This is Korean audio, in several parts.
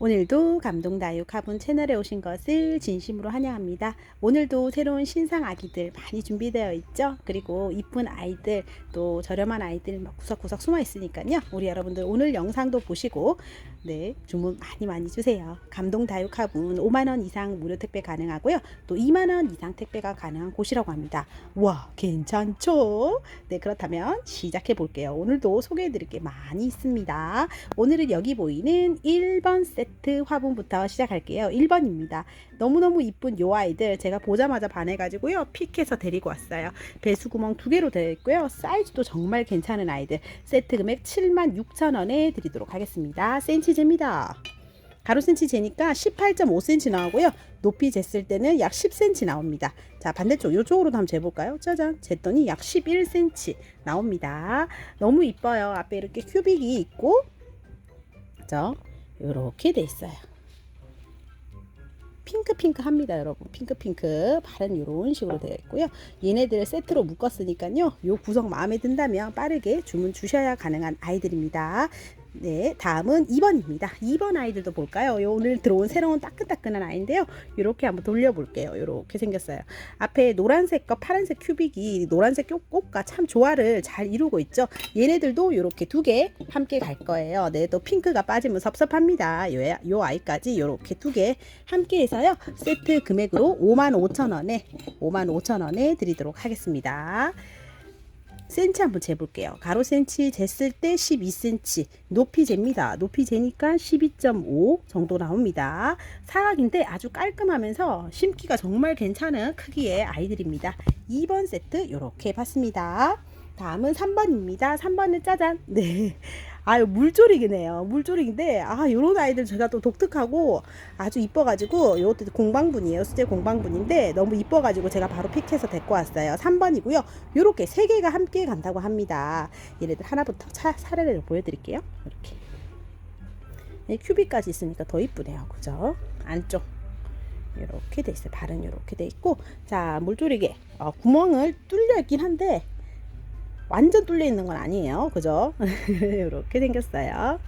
오늘도 감동 다육 화분 채널에 오신 것을 진심으로 환영합니다. 오늘도 새로운 신상 아기들 많이 준비되어 있죠. 그리고 이쁜 아이들 또 저렴한 아이들 막 구석구석 숨어 있으니까요. 우리 여러분들 오늘 영상도 보시고 네 주문 많이 많이 주세요. 감동 다육 화분 5만 원 이상 무료 택배 가능하고요. 또 2만 원 이상 택배가 가능한 곳이라고 합니다. 와 괜찮죠? 네 그렇다면 시작해 볼게요. 오늘도 소개해 드릴 게 많이 있습니다. 오늘은 여기 보이는 1번 세트 화분부터 시작할게요. 1번입니다. 너무너무 이쁜 요 아이들 제가 보자마자 반해 가지고요. 픽해서 데리고 왔어요. 배수 구멍 두 개로 되어 있고요. 사이즈도 정말 괜찮은 아이들. 세트 금액 76,000원에 드리도록 하겠습니다. 센치 제입니다. 가로 센치 재니까 18.5cm 나오고요. 높이 쟀을 때는 약 10cm 나옵니다. 자, 반대쪽 이쪽으로도 한번 재볼까요? 짜잔. 쟀더니 약 11cm 나옵니다. 너무 이뻐요. 앞에 이렇게 큐빅이 있고 그죠? 이렇게 돼 있어요. 핑크핑크 합니다, 여러분. 핑크핑크. 발은 이런 식으로 되어 있고요. 얘네들 세트로 묶었으니까요. 요 구성 마음에 든다면 빠르게 주문 주셔야 가능한 아이들입니다. 네, 다음은 2번입니다. 2번 아이들도 볼까요? 요 오늘 들어온 새로운 따끈따끈한 아이인데요. 이렇게 한번 돌려볼게요. 이렇게 생겼어요. 앞에 노란색과 파란색 큐빅이 노란색 꽃과 참 조화를 잘 이루고 있죠. 얘네들도 이렇게 두 개 함께 갈 거예요. 네, 또 핑크가 빠지면 섭섭합니다. 요, 요 아이까지 이렇게 두 개 함께 해서요. 세트 금액으로 55,000원에 55,000원에 드리도록 하겠습니다. 센치 한번 재볼게요. 가로 센치 쟀을 때 12cm 높이 잽니다. 높이 재니까 12.5 정도 나옵니다. 사각인데 아주 깔끔하면서 심기가 정말 괜찮은 크기의 아이들입니다. 2번 세트 이렇게 봤습니다. 다음은 3번입니다. 3번은 짜잔. 네. 아유 물조리기네요. 물조리기인데 아 요런 아이들 제가 또 독특하고 아주 이뻐가지고 요것도 공방분이에요. 수제 공방분인데 너무 이뻐가지고 제가 바로 픽해서 데리고 왔어요. 3번이고요. 요렇게 세 개가 함께 간다고 합니다. 얘네들 하나부터 차, 사례를 보여드릴게요. 이렇게 네, 큐빅까지 있으니까 더 이쁘네요. 그죠? 안쪽 이렇게 돼 있어요. 발은 이렇게 돼 있고 자 물조리개 어, 구멍을 뚫려 있긴 한데 완전 뚫려 있는 건 아니에요. 그죠? 이렇게 생겼어요.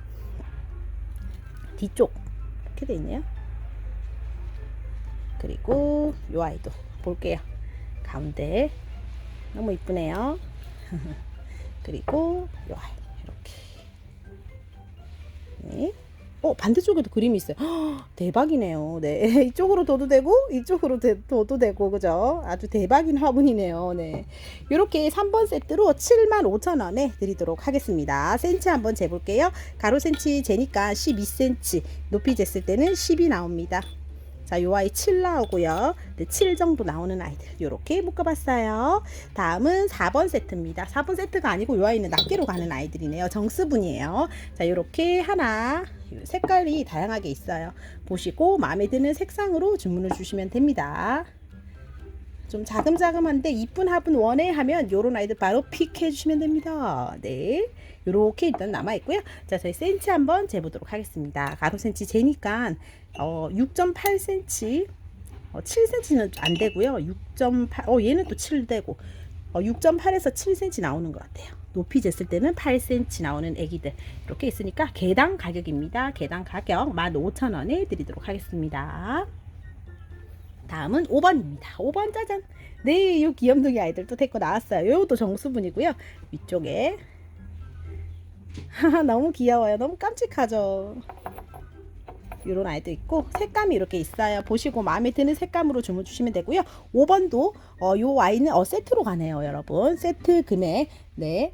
뒤쪽 이렇게 돼 있네요. 그리고 요 아이도 볼게요. 가운데 너무 이쁘네요. 그리고 요 아이 이렇게 네. 어 반대쪽에도 그림이 있어요. 헉, 대박이네요. 네 이쪽으로 둬도 되고 이쪽으로 대, 둬도 되고 그죠? 아주 대박인 화분이네요. 네 이렇게 3번 세트로 75,000원에 드리도록 하겠습니다. 센치 한번 재볼게요. 가로 센치 재니까 12cm 높이 쟀을 때는 10이 나옵니다. 자, 요 아이 7 나오고요. 네, 7 정도 나오는 아이들 요렇게 묶어봤어요. 다음은 4번 세트입니다. 4번 세트가 아니고 요 아이는 낱개로 가는 아이들이네요. 정수분이에요. 자, 요렇게 하나 색깔이 다양하게 있어요. 보시고 마음에 드는 색상으로 주문을 주시면 됩니다. 좀 자금자금한데 이쁜 화분 원해 하면 요런 아이들 바로 픽해 주시면 됩니다. 네. 요렇게 일단 남아 있고요. 자, 저희 센치 한번 재보도록 하겠습니다. 가로 센치 재니까 어 6.8cm 어 7cm는 안 되고요. 6.8 어 얘는 또 7 되고 어 6.8에서 7cm 나오는 것 같아요. 높이 쟀을 때는 8cm 나오는 애기들 이렇게 있으니까 개당 가격입니다. 개당 가격 15,000원에 드리도록 하겠습니다. 다음은 5번입니다. 5번 짜잔. 네, 요 귀염둥이 아이들 또 데리고 나왔어요. 요것도 정수분이고요. 위쪽에 너무 귀여워요. 너무 깜찍하죠. 이런 아이도 있고 색감이 이렇게 있어요. 보시고 마음에 드는 색감으로 주문 주시면 되고요. 5번도 어, 요 아이는 어, 세트로 가네요, 여러분. 세트 금액 네.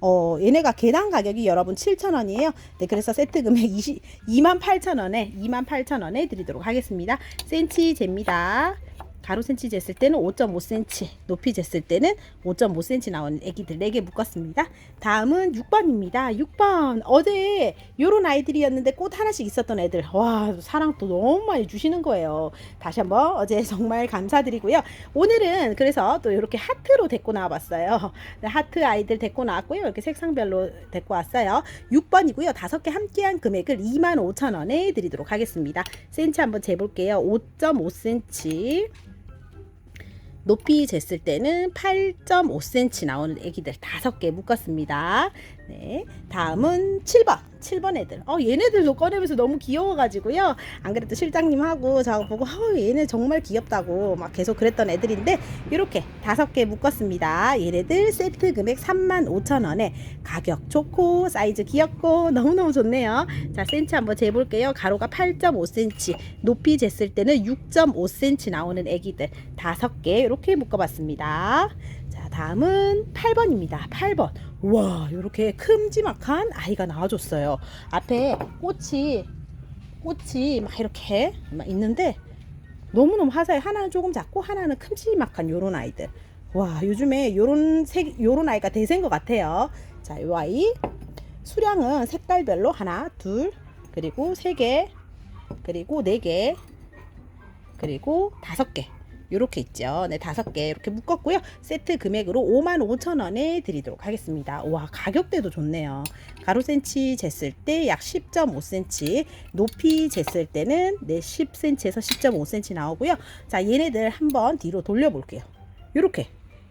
어, 얘네가 개당 가격이 여러분 7,000원이에요. 네, 그래서 세트 금액 20, 28,000원에 28,000원에 드리도록 하겠습니다. 센치 잽니다. 가로 센치 쟀을 때는 5.5cm, 높이 쟀을 때는 5.5cm 나오는 애기들 4개 묶었습니다. 다음은 6번입니다. 6번. 어제 요런 아이들이었는데 꽃 하나씩 있었던 애들. 와, 사랑 또 너무 많이 주시는 거예요. 다시 한번 어제 정말 감사드리고요. 오늘은 그래서 또 이렇게 하트로 데리고 나와봤어요. 네, 하트 아이들 데리고 나왔고요. 이렇게 색상별로 데리고 왔어요. 6번이고요. 다섯 개 함께한 금액을 25,000원에 드리도록 하겠습니다. 센치 한번 재볼게요. 5.5cm. 높이 쟀을 때는 8.5cm 나오는 애기들 다섯 개 묶었습니다. 네. 다음은 7번. 7번 애들. 어, 얘네들도 꺼내면서 너무 귀여워가지고요. 안 그래도 실장님하고 저 보고, 어, 얘네 정말 귀엽다고 막 계속 그랬던 애들인데, 이렇게 다섯 개 묶었습니다. 얘네들 세트 금액 35,000원에 가격 좋고, 사이즈 귀엽고, 너무너무 좋네요. 자, 센치 한번 재볼게요. 가로가 8.5cm, 높이 쟀을 때는 6.5cm 나오는 애기들 다섯 개 이렇게 묶어봤습니다. 자, 다음은 8번입니다. 8번. 와, 이렇게 큼지막한 아이가 나와줬어요. 앞에 꽃이 꽃이 막 이렇게 막 있는데 너무너무 화사해. 하나는 조금 작고 하나는 큼지막한 요런 아이들. 와, 요즘에 요런 색 요런 아이가 대세인 것 같아요. 자, 요 아이 수량은 색깔별로 하나, 둘, 그리고 세 개, 그리고 네 개, 그리고 다섯 개. 이렇게 있죠. 네, 다섯 개 이렇게 묶었고요. 세트 금액으로 55,000원에 드리도록 하겠습니다. 와, 가격대도 좋네요. 가로 센치 쟀을 때 약 10.5cm, 높이 쟀을 때는 네, 10cm에서 10.5cm 나오고요. 자, 얘네들 한번 뒤로 돌려 볼게요. 요렇게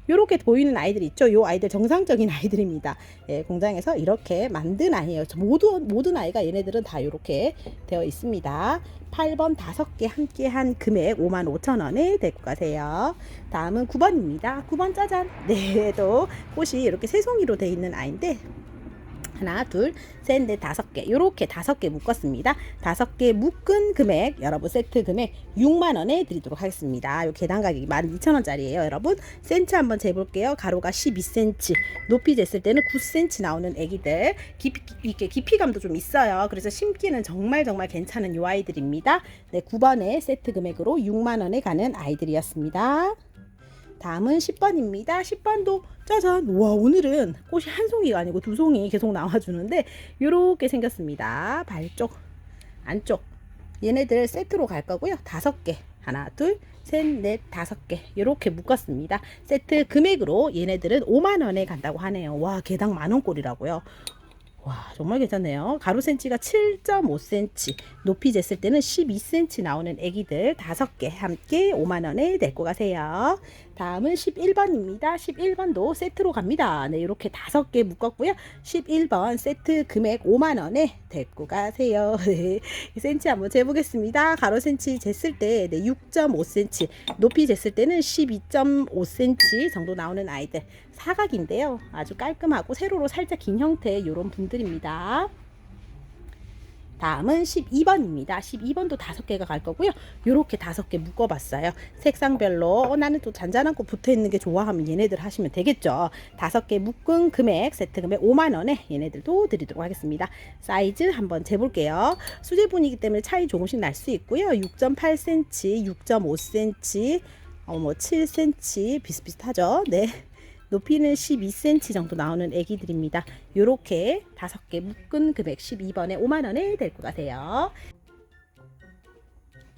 요렇게 보이는 아이들 있죠. 요 아이들 정상적인 아이들입니다. 예, 공장에서 이렇게 만든 아이예요. 모두 모든 아이가 얘네들은 다 이렇게 되어 있습니다. 8번 5개 함께 한 금액 55,000원에 데리고 가세요. 다음은 9번입니다. 9번 짜잔. 네, 또 꽃이 이렇게 새송이로 되어 있는 아이인데 하나, 둘, 셋, 넷, 다섯 개. 요렇게 다섯 개 묶었습니다. 다섯 개 묶은 금액, 여러분 세트 금액 6만 원에 드리도록 하겠습니다. 요 계단 가격이 12,000원짜리예요, 여러분. 센치 한번 재볼게요. 가로가 12cm, 높이 쟀을 때는 9cm 나오는 애기들. 깊이, 이렇게 깊이감도 좀 있어요. 그래서 심기는 정말 정말 괜찮은 요 아이들입니다. 네, 9번에 세트 금액으로 6만 원에 가는 아이들이었습니다. 다음은 10번입니다. 10번도 짜잔. 와, 오늘은 꽃이 한 송이가 아니고 두 송이 계속 나와주는데, 이렇게 생겼습니다. 발쪽, 안쪽. 얘네들 세트로 갈 거고요. 다섯 개. 하나, 둘, 셋, 넷, 다섯 개. 이렇게 묶었습니다. 세트 금액으로 얘네들은 5만원에 간다고 하네요. 와, 개당 만원꼴이라고요. 와 정말 괜찮네요. 가로 센치가 7.5cm, 높이 쟀을 때는 12cm 나오는 애기들 5개 함께 5만원에 데리고 가세요. 다음은 11번입니다. 11번도 세트로 갑니다. 네, 이렇게 5개 묶었고요. 11번 세트 금액 5만원에 데리고 가세요. 네, 센치 한번 재보겠습니다. 가로 센치 쟀을 때 네, 6.5cm, 높이 쟀을 때는 12.5cm 정도 나오는 아이들 사각인데요. 아주 깔끔하고 세로로 살짝 긴 형태의 이런 분들입니다. 다음은 12번입니다. 12번도 다섯 개가 갈 거고요. 요렇게 다섯 개 묶어봤어요. 색상별로 어, 나는 또 잔잔한 거 붙어 있는 게 좋아하면 얘네들 하시면 되겠죠. 다섯 개 묶은 금액 세트 금액 5만 원에 얘네들도 드리도록 하겠습니다. 사이즈 한번 재볼게요. 수제분이기 때문에 차이 조금씩 날 수 있고요. 6.8cm, 6.5cm, 어, 뭐 7cm 비슷비슷하죠. 네. 높이는 12cm 정도 나오는 애기들입니다. 요렇게 다섯 개 묶은 금액 12번에 5만 원에 데리고 가세요.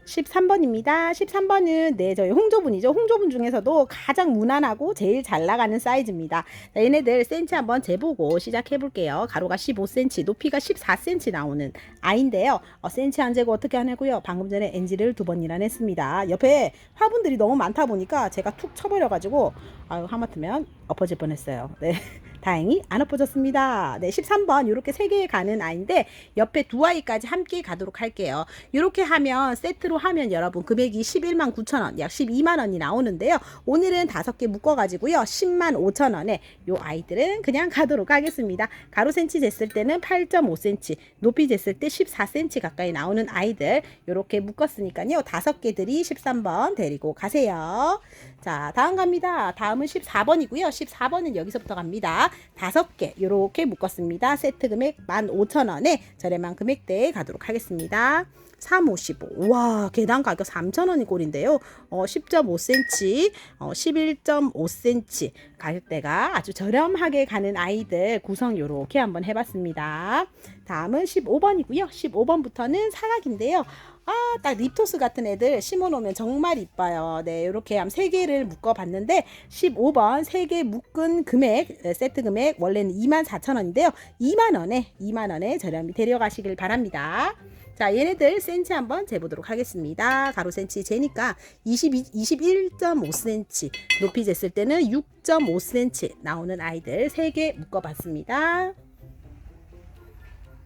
13번입니다. 13번은 네 저희 홍조분이죠. 홍조분 중에서도 가장 무난하고 제일 잘 나가는 사이즈입니다. 자, 얘네들 센치 한번 재보고 시작해 볼게요. 가로가 15cm, 높이가 14cm 나오는 아인데요. 어, 센치 안 재고 어떻게 하냐고요? 방금 전에 NG를 두 번이나 냈습니다. 옆에 화분들이 너무 많다 보니까 제가 툭 쳐버려 가지고 아유 하마터면 엎어질 뻔했어요. 네. 다행히 안 엎어졌습니다. 네, 13번 이렇게 세개 가는 아이인데 옆에 두 아이까지 함께 가도록 할게요. 이렇게 하면 세트로 하면 여러분 금액이 11만 9천 원, 약 12만 원이 나오는데요. 오늘은 다섯 개 묶어가지고요, 10만 5천 원에 요 아이들은 그냥 가도록 하겠습니다. 가로 센치 쟀을 때는 8.5cm, 높이 쟀을 때 14cm 가까이 나오는 아이들 이렇게 묶었으니까요, 다섯 개들이 13번 데리고 가세요. 자, 다음 갑니다. 다음은 14번이고요. 14번은 여기서부터 갑니다. 다섯 개 이렇게 묶었습니다. 세트 금액 15,000원에 저렴한 금액대에 가도록 하겠습니다. 3, 55. 와, 계단 가격 3,000원이 꼴인데요. 어, 10.5cm, 어, 11.5cm 가격대가 아주 저렴하게 가는 아이들 구성 요렇게 한번 해봤습니다. 다음은 15번이고요. 15번부터는 사각인데요. 아, 딱 립토스 같은 애들 심어 놓으면 정말 이뻐요. 네, 이렇게 한 3개를 묶어 봤는데 15번 3개 묶은 금액, 네, 세트 금액 원래는 24,000원인데요. 2만 원에 2만 원에 저렴히 데려가시길 바랍니다. 자, 얘네들 센치 한번 재보도록 하겠습니다. 가로 센치 재니까 22, 21.5cm, 높이 쟀을 때는 6.5cm 나오는 아이들 3개 묶어봤습니다.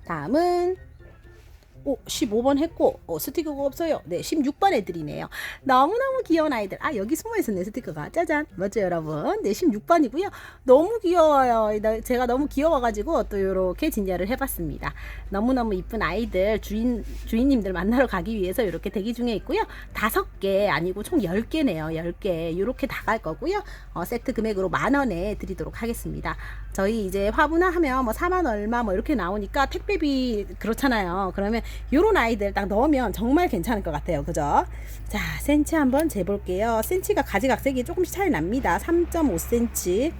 다음은 오, 15번 했고 어, 스티커가 없어요. 네, 16번 애들이네요. 너무너무 귀여운 아이들. 아, 여기 숨어 있었네, 스티커가. 짜잔. 맞죠, 여러분? 네, 16번이고요. 너무 귀여워요. 나- 제가 너무 귀여워가지고 또 이렇게 진열을 해봤습니다. 너무너무 이쁜 아이들, 주인, 주인님들 만나러 가기 위해서 이렇게 대기 중에 있고요. 다섯 개 아니고 총 10개네요. 10개. 이렇게 다 갈 거고요. 어, 세트 금액으로 만 원에 드리도록 하겠습니다. 저희 이제 화분화 하면 뭐 4만 얼마 뭐 이렇게 나오니까 택배비 그렇잖아요. 그러면 요런 아이들 딱 넣으면 정말 괜찮을 것 같아요. 그죠? 자, 센치 한번 재볼게요. 센치가 가지각색이 조금씩 차이 납니다. 3.5cm.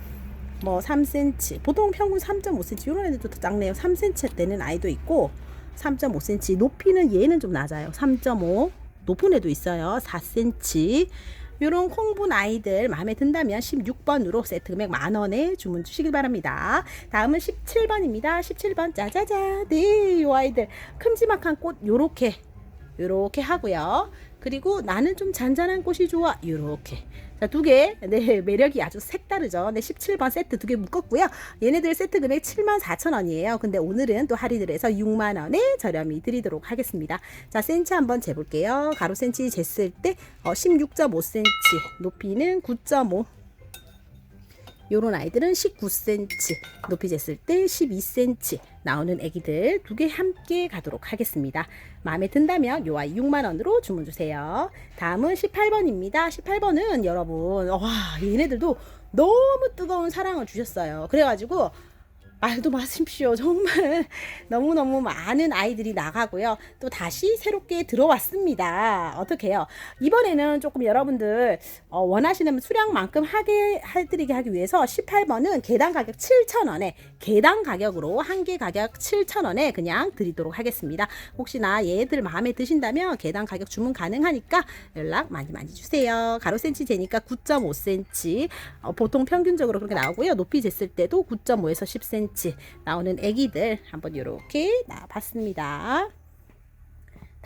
뭐 3cm 보통 평균 3.5cm 이런 애들도 더 작네요 3cm 되는 아이도 있고 3.5cm 높이는 얘는 좀 낮아요 3.5 높은 애도 있어요 4cm 요런 콩분 아이들 마음에 든다면 16번으로 세트 금액 만원에 주문 주시길 바랍니다. 다음은 17번입니다. 17번 짜자자 네 요 아이들 큼지막한 꽃 요렇게 요렇게 하고요 그리고 나는 좀 잔잔한 꽃이 좋아 요렇게 자, 두 개. 네, 매력이 아주 색다르죠. 네, 17번 세트 두 개 묶었고요. 얘네들 세트 금액 74,000원이에요. 근데 오늘은 또 할인을 해서 6만원에 저렴히 드리도록 하겠습니다. 자, 센치 한번 재볼게요. 가로 센치 쟀을 때 어, 16.5cm, 높이는 9.5. 요런 아이들은 19cm, 높이 쟀을 때 12cm 나오는 애기들 두 개 함께 가도록 하겠습니다. 마음에 든다면 요 아이 6만원으로 주문 주세요. 다음은 18번입니다. 18번은 여러분, 와, 얘네들도 너무 뜨거운 사랑을 주셨어요. 그래가지고, 말도 마십시오. 정말 너무너무 많은 아이들이 나가고요. 또 다시 새롭게 들어왔습니다. 어떻게 해요? 이번에는 조금 여러분들 어, 원하시는 수량만큼 하게 해드리게 하기 위해서 18번은 개당 가격 7,000원에 개당 가격으로 한 개 가격 7,000원에 그냥 드리도록 하겠습니다. 혹시나 얘들 마음에 드신다면 개당 가격 주문 가능하니까 연락 많이 많이 주세요. 가로 센치 재니까 9.5cm 어, 보통 평균적으로 그렇게 나오고요. 높이 쟀을 때도 9.5에서 10cm 나오는 애기들 한번 이렇게 나봤습니다.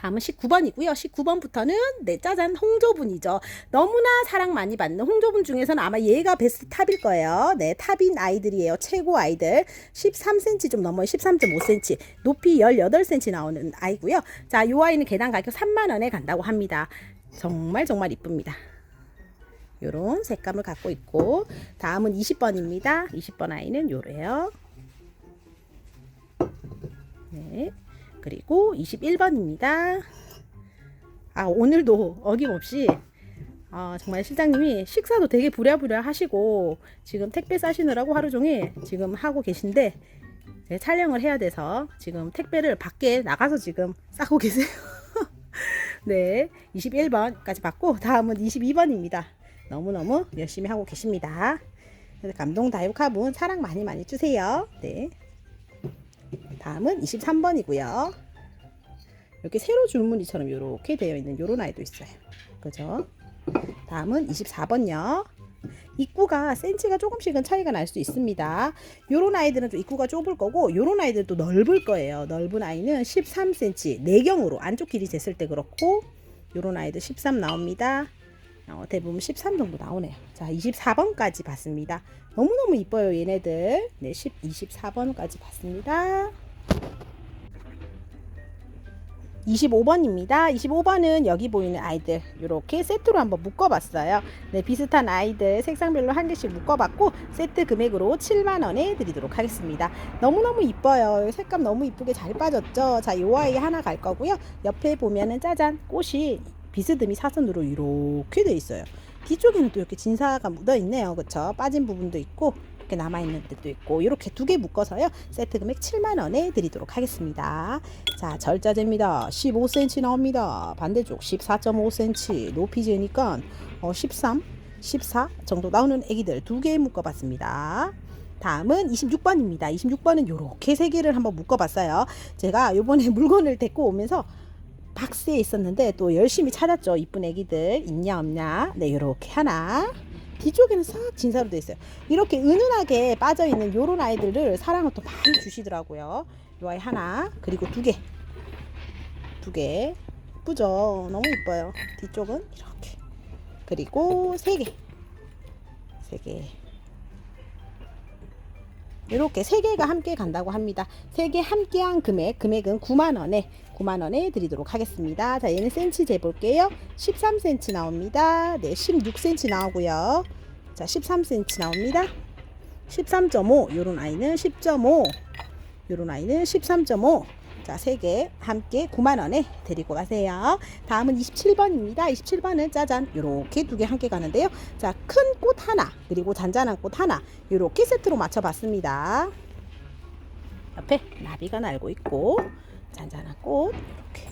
다음은 19번이고요. 19번부터는 네 짜잔 홍조분이죠. 너무나 사랑 많이 받는 홍조분 중에서는 아마 얘가 베스트 탑일 거예요. 네 탑인 아이들이에요. 최고 아이들 13cm 좀 넘어요. 13.5cm 높이 18cm 나오는 아이고요. 자, 요 아이는 개당 가격 3만 원에 간다고 합니다. 정말 정말 이쁩니다. 요런 색감을 갖고 있고 다음은 20번입니다. 20번 아이는 요래요. 네. 그리고 21번입니다. 아, 오늘도 어김없이 아, 정말 실장님이 식사도 되게 부랴부랴 하시고 지금 택배 싸시느라고 하루 종일 지금 하고 계신데 네, 촬영을 해야 돼서 지금 택배를 밖에 나가서 지금 싸고 계세요. 네, 21번까지 받고 다음은 22번입니다. 너무너무 열심히 하고 계십니다. 감동 다육화분 사랑 많이 많이 주세요. 네. 다음은 23번이고요. 이렇게 세로 줄무늬처럼 이렇게 되어 있는 요런 아이도 있어요. 그죠? 다음은 24번요. 입구가 센치가 조금씩은 차이가 날 수 있습니다. 요런 아이들은 좀 입구가 좁을 거고 요런 아이들도 넓을 거예요. 넓은 아이는 13cm 내경으로 안쪽 길이 쟀을 때 그렇고 요런 아이들 13 나옵니다. 어, 대부분 13 정도 나오네요. 자, 24번까지 봤습니다. 너무너무 이뻐요, 얘네들. 네, 10, 24번까지 봤습니다. 25번입니다. 25번은 여기 보이는 아이들 이렇게 세트로 한번 묶어봤어요. 네, 비슷한 아이들 색상별로 한 개씩 묶어봤고 세트 금액으로 7만 원에 드리도록 하겠습니다. 너무너무 이뻐요. 색감 너무 이쁘게 잘 빠졌죠. 자, 요 아이 하나 갈 거고요. 옆에 보면은 짜잔 꽃이 비스듬히 사선으로 이렇게 돼 있어요. 뒤쪽에는 또 이렇게 진사가 묻어 있네요. 그쵸? 빠진 부분도 있고 이렇게 남아 있는 데도 있고 이렇게 두 개 묶어서요. 세트 금액 7만 원에 드리도록 하겠습니다. 자, 절자재입니다. 15cm 나옵니다. 반대쪽 14.5cm 높이 재니까 어, 13, 14 정도 나오는 애기들 두 개 묶어봤습니다. 다음은 26번입니다. 26번은 이렇게 세 개를 한번 묶어봤어요. 제가 요번에 물건을 데리고 오면서 박스에 있었는데 또 열심히 찾았죠. 이쁜 애기들 있냐 없냐. 네, 이렇게 하나. 뒤쪽에는 싹 진사로 돼 있어요. 이렇게 은은하게 빠져 있는 요런 아이들을 사랑을 또 많이 주시더라고요. 요 아이 하나, 그리고 두 개. 두 개. 예쁘죠? 너무 예뻐요. 뒤쪽은 이렇게. 그리고 세 개. 세 개. 이렇게 세 개가 함께 간다고 합니다. 세 개 함께한 금액, 금액은 9만 원에 9만 원에 드리도록 하겠습니다. 자, 얘는 센치 재볼게요. 13cm 나옵니다. 네, 16cm 나오고요. 자, 13cm 나옵니다. 13.5 요런 아이는 10.5 요런 아이는 13.5 자, 세 개 함께 9만 원에 드리고 가세요. 다음은 27번입니다. 27번은 짜잔 요렇게 두 개 함께 가는데요. 자, 큰 꽃 하나 그리고 잔잔한 꽃 하나 요렇게 세트로 맞춰 봤습니다. 옆에 나비가 날고 있고 잔잔한 꽃 이렇게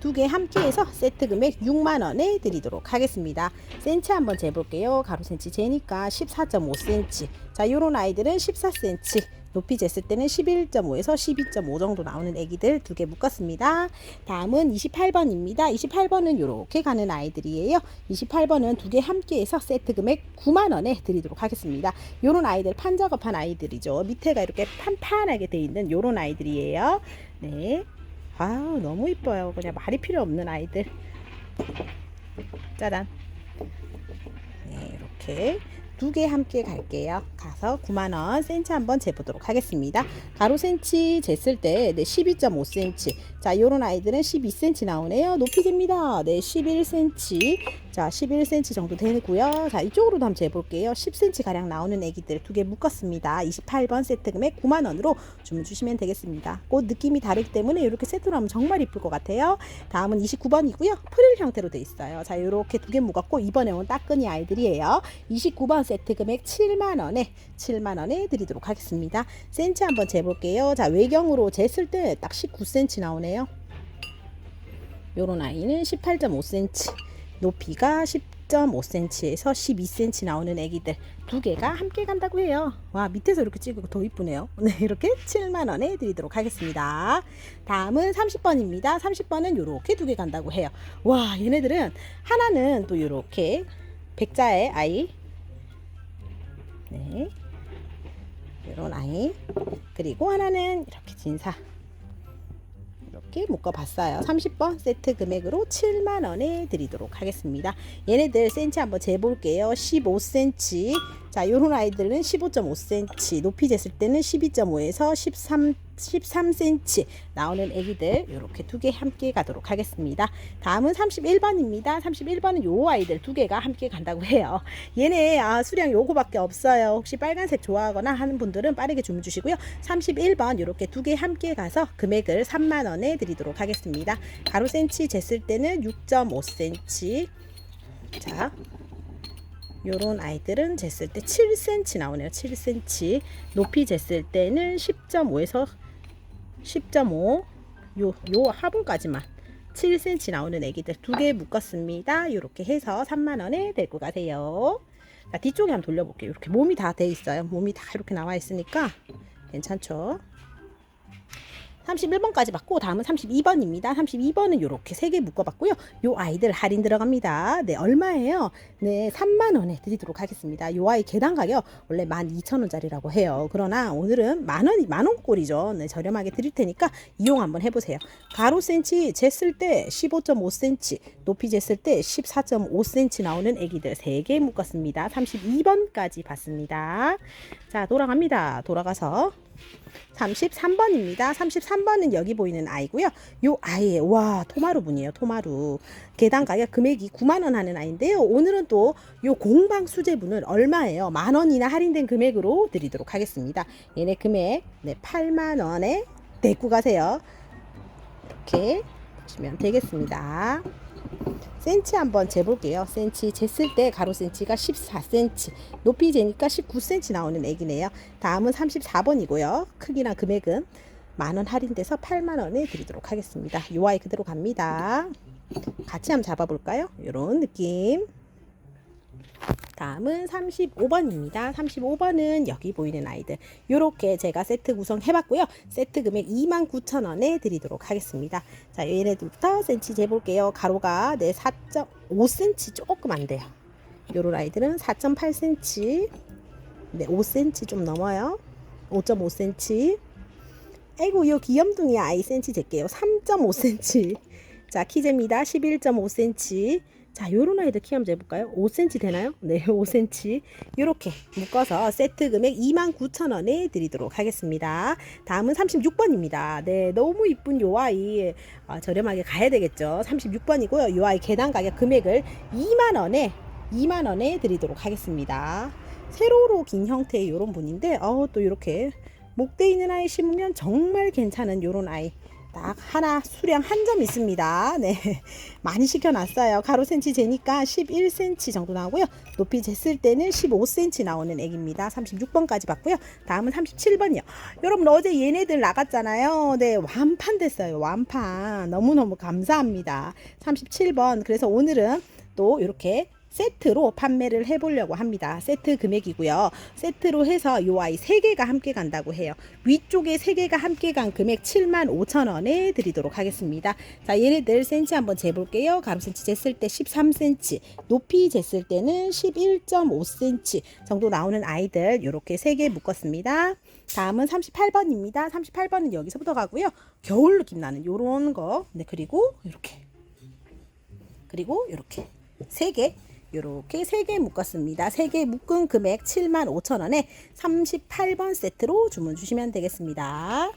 두 개 함께 해서 세트 금액 6만 원에 드리도록 하겠습니다. 센치 한번 재볼게요. 가로 센치 재니까 14.5cm. 자, 요런 아이들은 14cm. 높이 쟀을 때는 11.5에서 12.5 정도 나오는 애기들 두 개 묶었습니다. 다음은 28번입니다. 28번은 이렇게 가는 아이들이에요. 28번은 두 개 함께 해서 세트 금액 9만 원에 드리도록 하겠습니다. 요런 아이들 판 작업한 아이들이죠. 밑에가 이렇게 판판하게 돼 있는 요런 아이들이에요. 네. 아우 너무 이뻐요. 그냥 말이 필요 없는 아이들. 짜잔. 네, 이렇게 두 개 함께 갈게요. 가서 9만원 센치 한번 재보도록 하겠습니다. 가로 센치 쟀을 때 네, 12.5cm. 자, 요런 아이들은 12cm 나오네요. 높이 잽니다. 네, 11cm. 자, 11cm 정도 되고요. 자, 이쪽으로도 한번 재볼게요. 10cm 가량 나오는 애기들 두 개 묶었습니다. 28번 세트 금액 9만 원으로 주문 주시면 되겠습니다. 꽃 느낌이 다르기 때문에 이렇게 세트로 하면 정말 이쁠 것 같아요. 다음은 29번이고요. 프릴 형태로 돼 있어요. 자, 이렇게 두 개 묶었고 이번에 온 따끈이 아이들이에요. 29번 세트 금액 7만 원에 7만 원에 드리도록 하겠습니다. 센치 한번 재볼게요. 자, 외경으로 쟀을 때 딱 19cm 나오네요. 요런 아이는 18.5cm. 높이가 10.5cm에서 12cm 나오는 애기들 두 개가 함께 간다고 해요. 와 밑에서 이렇게 찍으니까 더 이쁘네요. 네 이렇게 7만 원에 드리도록 하겠습니다. 다음은 30번입니다. 30번은 이렇게 두 개 간다고 해요. 와 얘네들은 하나는 또 이렇게 백자의 아이 네 이런 아이 그리고 하나는 이렇게 진사 이렇게 묶어봤어요. 30번 세트 금액으로 7만 원에 드리도록 하겠습니다. 얘네들 센치 한번 재볼게요. 15cm. 자, 요런 아이들은 15.5cm. 높이 쟀을 때는 12.5에서 13 13cm 나오는 애기들 이렇게 두 개 함께 가도록 하겠습니다. 다음은 31번입니다. 31번은 요 아이들 두 개가 함께 간다고 해요. 얘네 아, 수량 요거밖에 없어요. 혹시 빨간색 좋아하거나 하는 분들은 빠르게 주문 주시고요. 31번 이렇게 두 개 함께 가서 금액을 3만 원에 드리도록 하겠습니다. 가로 센치 쟀을 때는 6.5cm. 자, 요런 아이들은 쟀을 때 7cm 나오네요. 7cm. 높이 쟀을 때는 10.5에서 10.5. 요, 요 화분까지만 7cm 나오는 애기들 두 개 묶었습니다. 이렇게 해서 3만원에 데리고 가세요. 자, 뒤쪽에 한번 돌려볼게요. 이렇게 몸이 다 돼 있어요. 몸이 다 이렇게 나와 있으니까 괜찮죠? 31번까지 받고 다음은 32번입니다. 32번은 이렇게 세 개 묶어봤고요. 요 아이들 할인 들어갑니다. 네, 얼마예요? 네, 3만 원에 드리도록 하겠습니다. 요 아이 개당 가격 원래 12,000원짜리라고 해요. 그러나 오늘은 만 원, 만 원 꼴이죠. 네, 저렴하게 드릴 테니까 이용 한번 해보세요. 가로 센치 쟀을 때 15.5cm, 높이 쟀을 때 14.5cm 나오는 애기들 세 개 묶었습니다. 32번까지 받습니다. 자, 돌아갑니다. 돌아가서 33번입니다. 33번은 여기 보이는 아이고요. 요 아이의 와 토마루 분이에요. 토마루 개당 가격 금액이 9만 원 하는 아이인데요. 오늘은 또 요 공방 수제분은 얼마예요? 만 원이나 할인된 금액으로 드리도록 하겠습니다. 얘네 금액 네 8만 원에 데리고 가세요. 이렇게 보시면 되겠습니다. 센치 한번 재볼게요. 센치 쟀을 때 가로 센치가 14cm, 높이 재니까 19cm 나오는 애기네요. 다음은 34번이고요. 크기나 금액은 만원 할인돼서 8만 원에 드리도록 하겠습니다. 요 아이 그대로 갑니다. 같이 한번 잡아볼까요? 이런 느낌. 다음은 35번입니다. 35번은 여기 보이는 아이들. 요렇게 제가 세트 구성해봤고요. 세트 금액 29,000원에 드리도록 하겠습니다. 자, 얘네들부터 센치 재볼게요. 가로가 네 4.5cm 조금 안 돼요. 요런 아이들은 4.8cm, 네 5cm 좀 넘어요. 5.5cm. 아이고, 요 귀염둥이 아이 센치 잴게요. 3.5cm. 자, 키재입니다. 11.5cm. 자, 요런 아이들 키 한번 재볼까요? 5cm 되나요? 네, 5cm. 요렇게 묶어서 세트 금액 29,000원에 드리도록 하겠습니다. 다음은 36번입니다. 네, 너무 이쁜 요 아이 아, 저렴하게 가야 되겠죠. 36번이고요. 요 아이 계단 가격 금액을 2만원에 2만원에 드리도록 하겠습니다. 세로로 긴 형태의 요런 분인데, 어, 또 이렇게 목대 있는 아이 심으면 정말 괜찮은 요런 아이. 딱 하나 수량 한 점 있습니다. 네. 많이 시켜놨어요. 가로 센치 재니까 11cm 정도 나오고요. 높이 쟀을 때는 15cm 나오는 액입니다. 36번까지 봤고요. 다음은 37번이요. 여러분 어제 얘네들 나갔잖아요. 네. 완판 됐어요. 완판. 너무너무 감사합니다. 37번. 그래서 오늘은 또 이렇게 세트로 판매를 해보려고 합니다. 세트 금액이고요. 세트로 해서 요 아이 3개가 함께 간다고 해요. 위쪽에 3개가 함께 간 금액 7만 5천 원에 드리도록 하겠습니다. 자, 얘네들 센치 한번 재볼게요. 가로 센치 쟀을 때 13cm, 높이 쟀을 때는 11.5cm 정도 나오는 아이들 이렇게 3개 묶었습니다. 다음은 38번입니다. 38번은 여기서부터 가고요. 겨울 느낌 나는 요런 거. 네, 그리고 이렇게. 그리고 이렇게. 3개. 이렇게 3개 묶었습니다. 3개 묶은 금액 75,000원에 38번 세트로 주문 주시면 되겠습니다.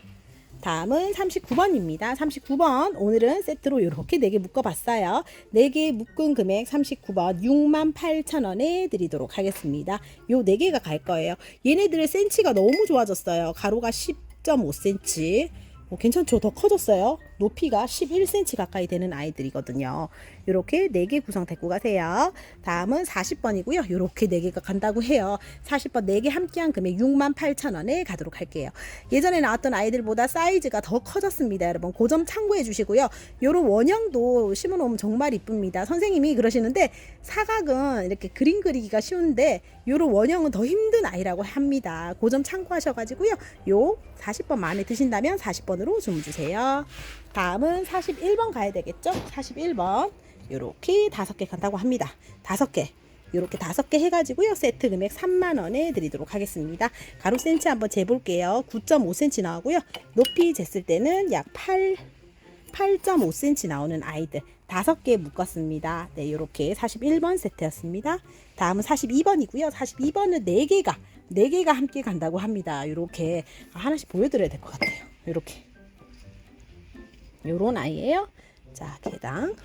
다음은 39번입니다. 39번 오늘은 세트로 이렇게 4개 묶어봤어요. 4개 묶은 금액 39번 68,000원에 드리도록 하겠습니다. 요 4개가 갈 거예요. 얘네들의 센치가 너무 좋아졌어요. 가로가 10.5cm 뭐 괜찮죠? 더 커졌어요. 높이가 11cm 가까이 되는 아이들이거든요. 이렇게 4개 구성 데리고 가세요. 다음은 40번이고요. 이렇게 4개가 간다고 해요. 40번 4개 함께한 금액 68,000원에 가도록 할게요. 예전에 나왔던 아이들보다 사이즈가 더 커졌습니다. 여러분 그점 참고해 주시고요. 요런 원형도 심어놓으면 정말 이쁩니다. 선생님이 그러시는데 사각은 이렇게 그림 그리기가 쉬운데 요런 원형은 더 힘든 아이라고 합니다. 그 점 참고하셔가지고요. 요 40번 마음에 드신다면 40번으로 주문 주세요. 다음은 41번 가야 되겠죠? 41번. 요렇게 다섯 개 간다고 합니다. 다섯 개. 요렇게 다섯 개 해가지고요. 세트 금액 3만원에 드리도록 하겠습니다. 가로 센치 한번 재볼게요. 9.5cm 나오고요. 높이 쟀을 때는 약 8, 8.5cm 나오는 아이들. 다섯 개 묶었습니다. 네, 요렇게 41번 세트였습니다. 다음은 42번이고요. 42번은 4개가, 4개가 함께 간다고 합니다. 요렇게 하나씩 보여드려야 될 것 같아요. 요렇게. 요런 아이예요. 자, 개당.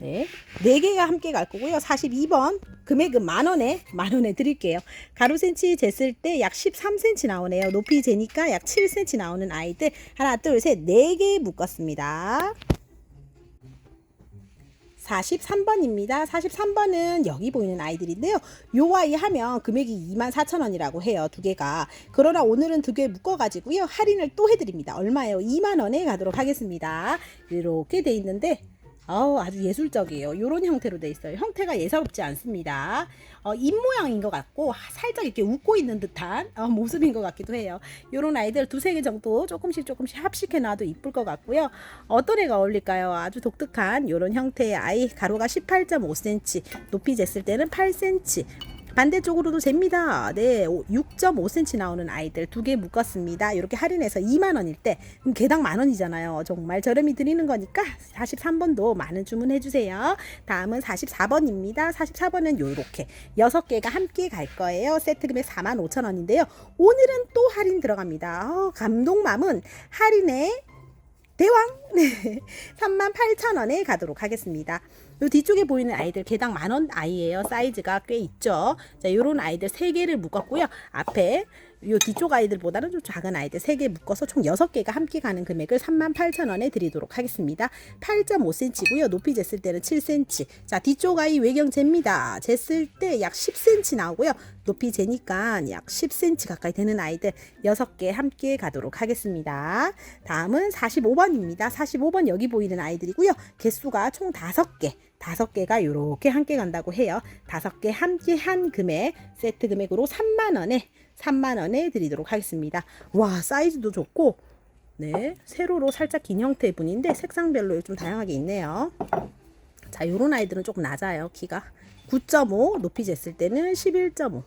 네. 네 개가 함께 갈 거고요. 42번 금액은 만 원에 만 원에 드릴게요. 가로 센치 쟀을 때 약 13cm 나오네요. 높이 재니까 약 7cm 나오는 아이들 하나, 둘, 셋, 네 개 묶었습니다. 43번입니다. 43번은 여기 보이는 아이들인데요. 요 아이 하면 금액이 24,000원이라고 해요. 두 개가. 그러나 오늘은 두 개 묶어가지고요. 할인을 또 해드립니다. 얼마예요? 2만원에 가도록 하겠습니다. 이렇게 돼 있는데 어우, 아주 예술적이에요. 이런 형태로 돼 있어요. 형태가 예사롭지 않습니다. 어, 입 모양인 것 같고 살짝 이렇게 웃고 있는 듯한 어, 모습인 것 같기도 해요. 이런 아이들 두세 개 정도 조금씩 조금씩 합식해 놔도 이쁠 것 같고요. 어떤 애가 어울릴까요? 아주 독특한 이런 형태의 아이 가로가 18.5cm, 높이 쟀을 때는 8cm. 반대쪽으로도 잽니다. 네, 6.5cm 나오는 아이들 두 개 묶었습니다. 이렇게 할인해서 2만 원일 때 그럼 개당 만 원이잖아요. 정말 저렴히 드리는 거니까 43번도 많은 주문해 주세요. 다음은 44번입니다. 44번은 요렇게 6개가 함께 갈 거예요. 세트 금액 4만 5천 원인데요. 오늘은 또 할인 들어갑니다. 어, 감동맘은 할인에 대왕 네. 38,000원에 가도록 하겠습니다. 요 뒤쪽에 보이는 아이들 개당 만원 아이예요. 사이즈가 꽤 있죠. 자, 요런 아이들 3개를 묶었고요. 앞에 요 뒤쪽 아이들보다는 좀 작은 아이들 3개 묶어서 총 6개가 함께 가는 금액을 38,000원에 드리도록 하겠습니다. 8.5cm고요. 높이 쟀을 때는 7cm. 자, 뒤쪽 아이 외경재입니다. 쟀을 때 약 10cm 나오고요. 높이 재니까 약 10cm 가까이 되는 아이들 6개 함께 가도록 하겠습니다. 다음은 45번입니다. 45번 여기 보이는 아이들이고요. 개수가 총 5개. 다섯 개가 이렇게 함께 간다고 해요. 다섯 개 함께 한 금액 세트 금액으로 3만 원에 3만 원에 드리도록 하겠습니다. 와 사이즈도 좋고 네 세로로 살짝 긴 형태의 분인데 색상별로 좀 다양하게 있네요. 자 요런 아이들은 조금 낮아요 키가 9.5 높이 쟀을 때는 11.5.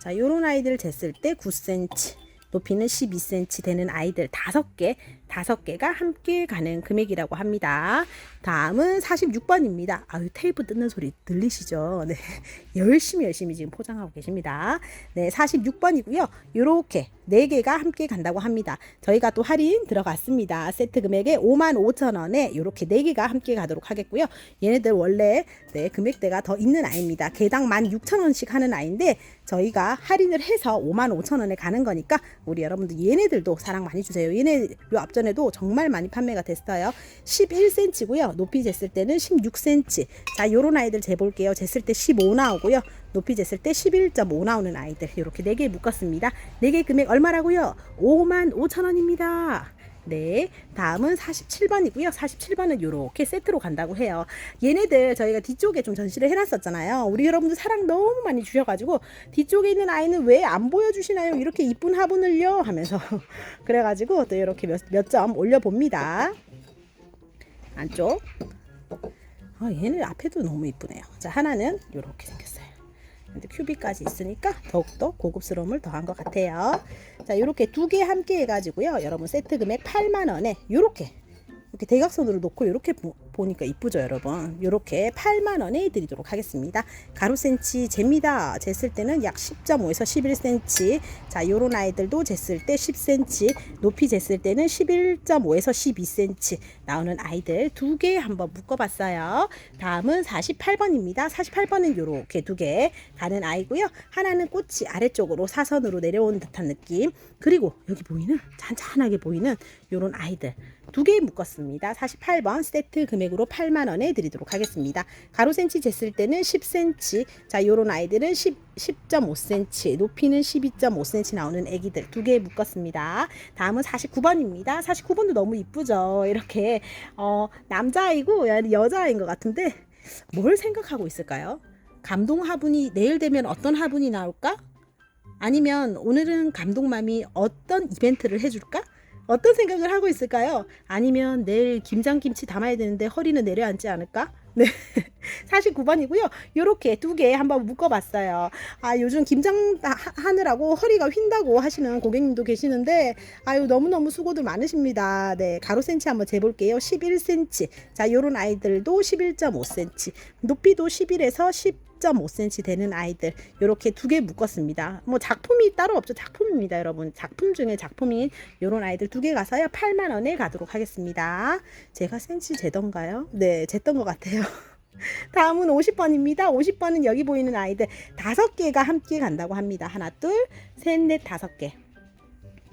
자 요런 아이들 쟀을 때 9cm 높이는 12cm 되는 아이들 다섯 개 다섯 개가 함께 가는 금액이라고 합니다. 다음은 46번입니다. 아유, 테이프 뜯는 소리 들리시죠? 네. 열심히 열심히 지금 포장하고 계십니다. 네, 46번이고요. 요렇게 네 개가 함께 간다고 합니다. 저희가 또 할인 들어갔습니다. 세트 금액에 55,000원에 요렇게 네 개가 함께 가도록 하겠고요. 얘네들 원래 네, 금액대가 더 있는 아이입니다. 개당 16,000원씩 하는 아이인데 저희가 할인을 해서 55,000원에 가는 거니까 우리 여러분들 얘네들도 사랑 많이 주세요. 얘네 요 앞전에도 정말 많이 판매가 됐어요. 11cm고요. 높이 쟀을 때는 16cm. 자, 요런 아이들 재볼게요. 쟀을 때 15 나오고요. 높이 쟀을 때 11.5 나오는 아이들 이렇게 4개 묶었습니다. 4개 금액 얼마라고요? 5만 5천 원입니다. 네, 다음은 47번이고요. 47번은 이렇게 세트로 간다고 해요. 얘네들 저희가 뒤쪽에 좀 전시를 해놨었잖아요. 우리 여러분들 사랑 너무 많이 주셔가지고 뒤쪽에 있는 아이는 왜 안 보여주시나요? 이렇게 이쁜 화분을요? 하면서 그래가지고 또 이렇게 몇점 올려봅니다. 안쪽. 아, 얘는 앞에도 너무 이쁘네요. 자, 하나는 이렇게 생겼어요. 근데 큐빅까지 있으니까 더욱더 고급스러움을 더한 것 같아요. 자, 이렇게 두 개 함께 해가지고요. 여러분 세트 금액 8만 원에 이렇게 이렇게 대각선으로 놓고 이렇게 보 니까 이쁘죠, 여러분. 이렇게 8만 원에 드리도록 하겠습니다. 가로 센치 잽니다. 쟀을 때는 약 10.5에서 11cm. 자, 요런 아이들도 쟀을 때 10cm, 높이 쟀을 때는 11.5에서 12cm 나오는 아이들 두 개 한번 묶어봤어요. 다음은 48번입니다. 48번은 요렇게 두 개 가는 아이고요. 하나는 꽃이 아래쪽으로 사선으로 내려온 듯한 느낌. 그리고 여기 보이는 잔잔하게 보이는 요런 아이들 두 개 묶었습니다. 48번 세트 금액으로 8만 원에 드리도록 하겠습니다. 가로 센치 쟀을 때는 10cm. 자, 요런 아이들은 10 10.5cm, 높이는 12.5cm 나오는 애기들 두 개 묶었습니다. 다음은 49번입니다. 49번도 너무 이쁘죠. 이렇게 어, 남자아이고 여자아이인 것 같은데 뭘 생각하고 있을까요? 감동 화분이 내일 되면 어떤 화분이 나올까? 아니면 오늘은 감동맘이 어떤 이벤트를 해줄까? 어떤 생각을 하고 있을까요? 아니면 내일 김장김치 담아야 되는데 허리는 내려앉지 않을까? 네. 49번이고요. 요렇게 두 개 한번 묶어봤어요. 아, 요즘 김장 하- 하느라고 허리가 휜다고 하시는 고객님도 계시는데, 아유, 너무너무 수고들 많으십니다. 네. 가로 센치 한번 재볼게요. 11cm. 자, 요런 아이들도 11.5cm. 높이도 11에서 10.5cm 되는 아이들. 요렇게 두 개 묶었습니다. 뭐 작품이 따로 없죠. 작품입니다, 여러분. 작품 중에 작품인 요런 아이들 두 개 가서요. 8만 원에 가도록 하겠습니다. 제가 센치 재던가요? 네, 쟀던 것 같아요. 다음은 50번입니다. 50번은 여기 보이는 아이들 다섯 개가 함께 간다고 합니다. 하나, 둘, 셋, 넷, 다섯 개.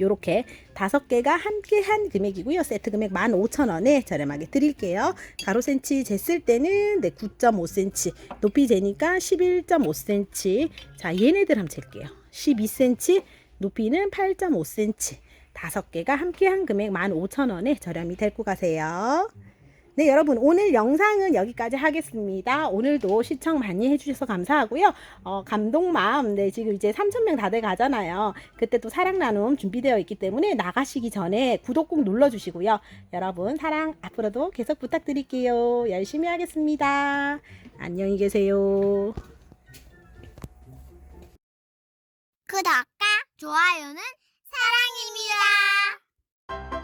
요렇게 다섯 개가 함께 한 금액이고요. 세트 금액 15,000원에 저렴하게 드릴게요. 가로 센치 쟀을 때는 네, 9.5cm, 높이 재니까 11.5cm. 자, 얘네들 한번 잴게요. 12cm, 높이는 8.5cm. 다섯 개가 함께 한 금액 15,000원에 저렴히 데리고 가세요. 네, 여러분, 오늘 영상은 여기까지 하겠습니다. 오늘도 시청 많이 해주셔서 감사하고요. 어, 감동맘, 네, 지금 이제 3,000명 다 돼 가잖아요. 그때 또 사랑 나눔 준비되어 있기 때문에 나가시기 전에 구독 꼭 눌러주시고요. 여러분, 사랑 앞으로도 계속 부탁드릴게요. 열심히 하겠습니다. 안녕히 계세요. 구독과 좋아요는 사랑입니다.